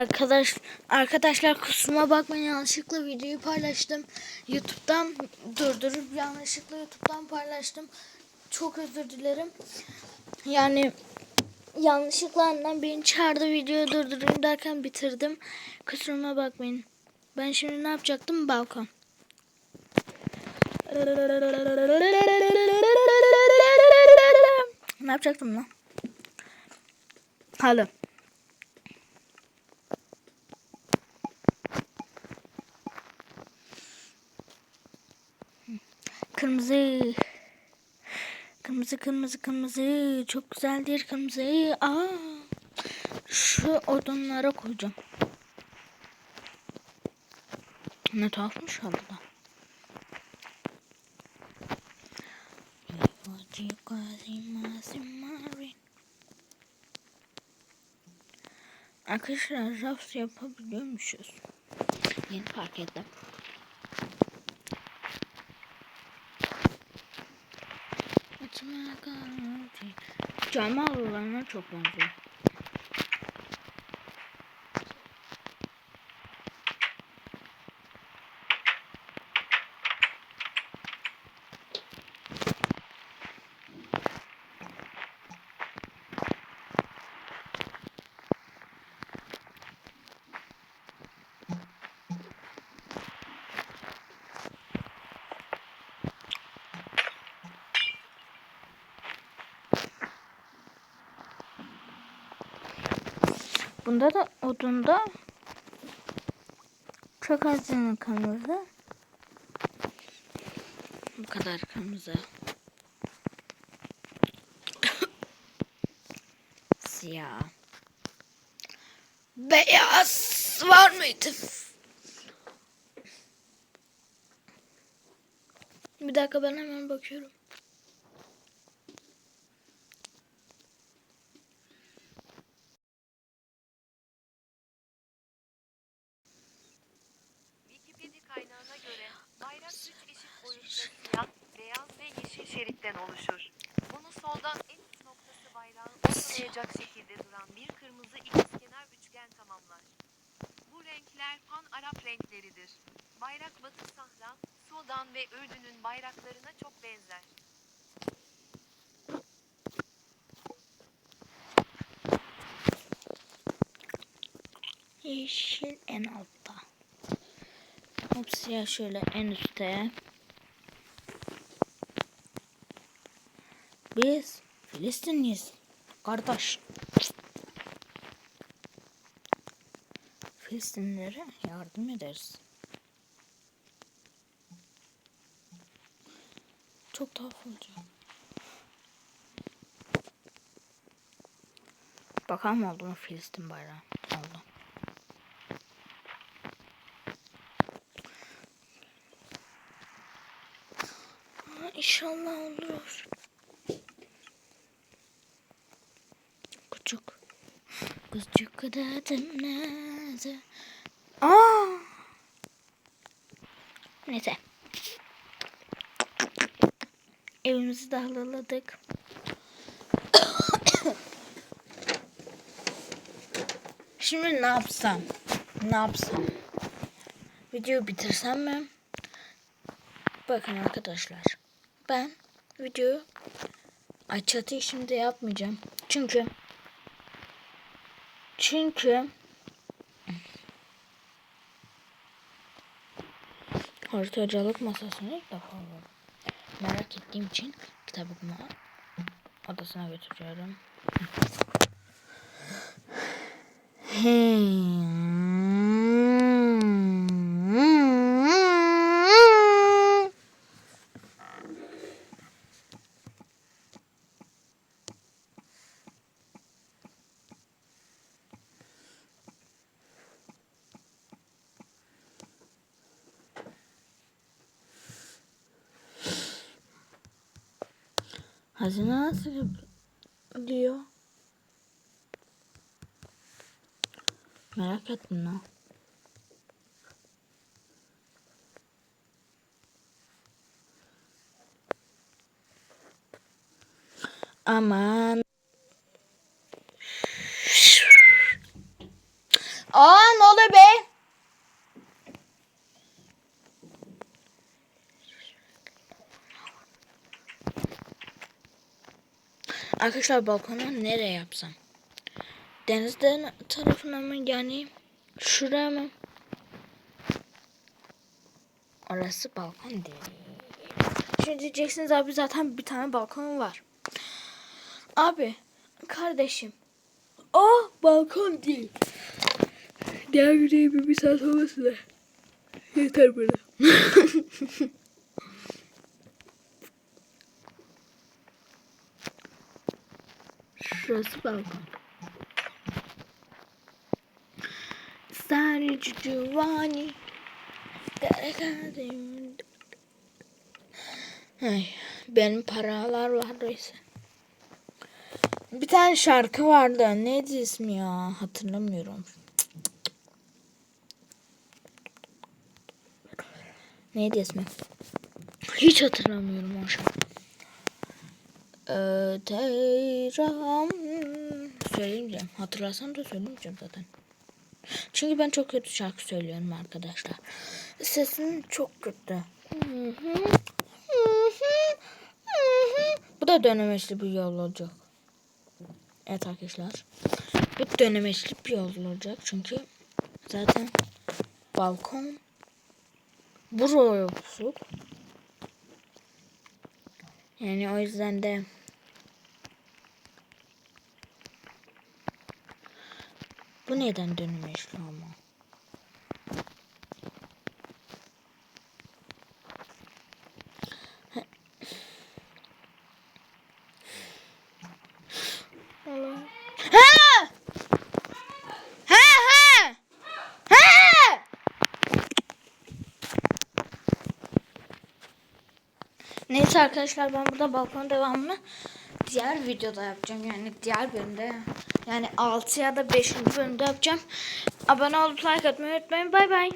Arkadaş arkadaşlar kusuruma bakmayın yanlışlıkla videoyu paylaştım. YouTube'dan durdurup yanlışlıkla YouTube'dan paylaştım. Çok özür dilerim. Yani yanlışlıkla annem beni çağırdı videoyu durdurayım derken bitirdim. Kusuruma bakmayın. Ben şimdi ne yapacaktım? Balkon. Ne yapacaktım lan? Halı. Kırmızı. Kırmızı kırmızı kırmızı. Çok güzeldir kırmızı. Aa. Şu odunlara koyacağım. Ne tuhafmış halıda. Arkadaşlar raf yapabiliyormuşuz. Yeni fark ettim. Avlularına çok benziyor. Bunda da odunda çok az yanı kırmızı. Bu kadar kırmızı. Siyah. Beyaz var mıydı? Bir dakika ben hemen bakıyorum. Wikipedia kaynağına göre bayrak üç eşit boyutta siyah, beyaz ve yeşil şeritten oluşur. Bunu soldan en üst noktası bayrağı ortalayacak şekilde duran bir kırmızı ikizkenar üçgen tamamlar. Bu renkler pan-Arap renkleridir. Bayrak Batı Sahra, Sudan ve Ürdün'ün bayraklarına çok benzer. Yeşil en altta. Hop siyah şöyle en üstte. Biz Filistinliyiz. Kardeş. Filistinlilere yardım ederiz. Çok tuhaf olacak. Bakalım oldu mu Filistin bayrağı? Oldu. İnşallah olur. Küçük. Küçük kadar nerede? Aa! Neyse. Evimizi de halaladık. Şimdi ne yapsam? Ne yapsam? Videoyu bitirsem mi? Bakın arkadaşlar. Ben videoyu Ay çatıyı şimdi yapmayacağım. Çünkü çünkü haritacılık masasını ilk defa alıyorum. Merak ettiğim için kitabımı odasına götürüyorum. Hmm. Hazine nasıl diyor? Merak ettim lan. Aman. Aa ne oluyor be? Arkadaşlar balkona nereye yapsam? Denizden tarafına mı yani şuraya mı? Orası balkon değil. Şimdi diyeceksiniz abi zaten bir tane balkon var. Abi kardeşim o balkon değil. Diğer videoyu bir, saat olması da yeter bana. Şurası balkon. Sadece cuvani. Ay, benim paralar var ise. Bir tane şarkı vardı. Neydi ismi ya? Hatırlamıyorum. Neydi ismi? Hiç hatırlamıyorum o şarkı. Öteyram. Söyleyemeyeceğim. Hatırlasam da söylemeyeceğim zaten. Çünkü ben çok kötü şarkı söylüyorum arkadaşlar. Sesim çok kötü. Bu da dönemeçli bir yol olacak. Evet arkadaşlar. Bu dönemeçli bir yol olacak. Çünkü zaten balkon buraya yapsak. Yani o yüzden de bu neden dönemeçli ama? Neyse arkadaşlar ben burada balkon devamını diğer videoda yapacağım. Yani diğer bölümde yani 6 ya da 5. bölümde yapacağım. Abone olup like atmayı unutmayın. Bay bay.